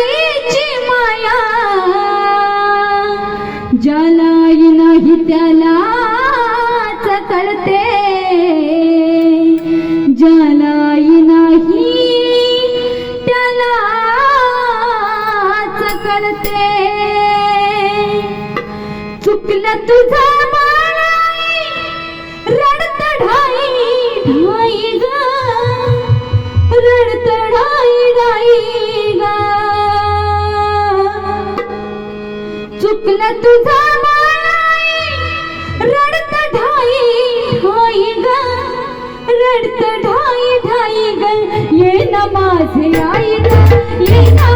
आईची माया. ज्याला नाही त्याला कळते. ज्याला नाही त्याला कळते. चुकलं तुझा रडत ढाई ढाई ग. चुकला तुझा मानाई रडत ढाई ढाई ग. रडत ढाई ढाई ग. ये ना माझे आई ये ना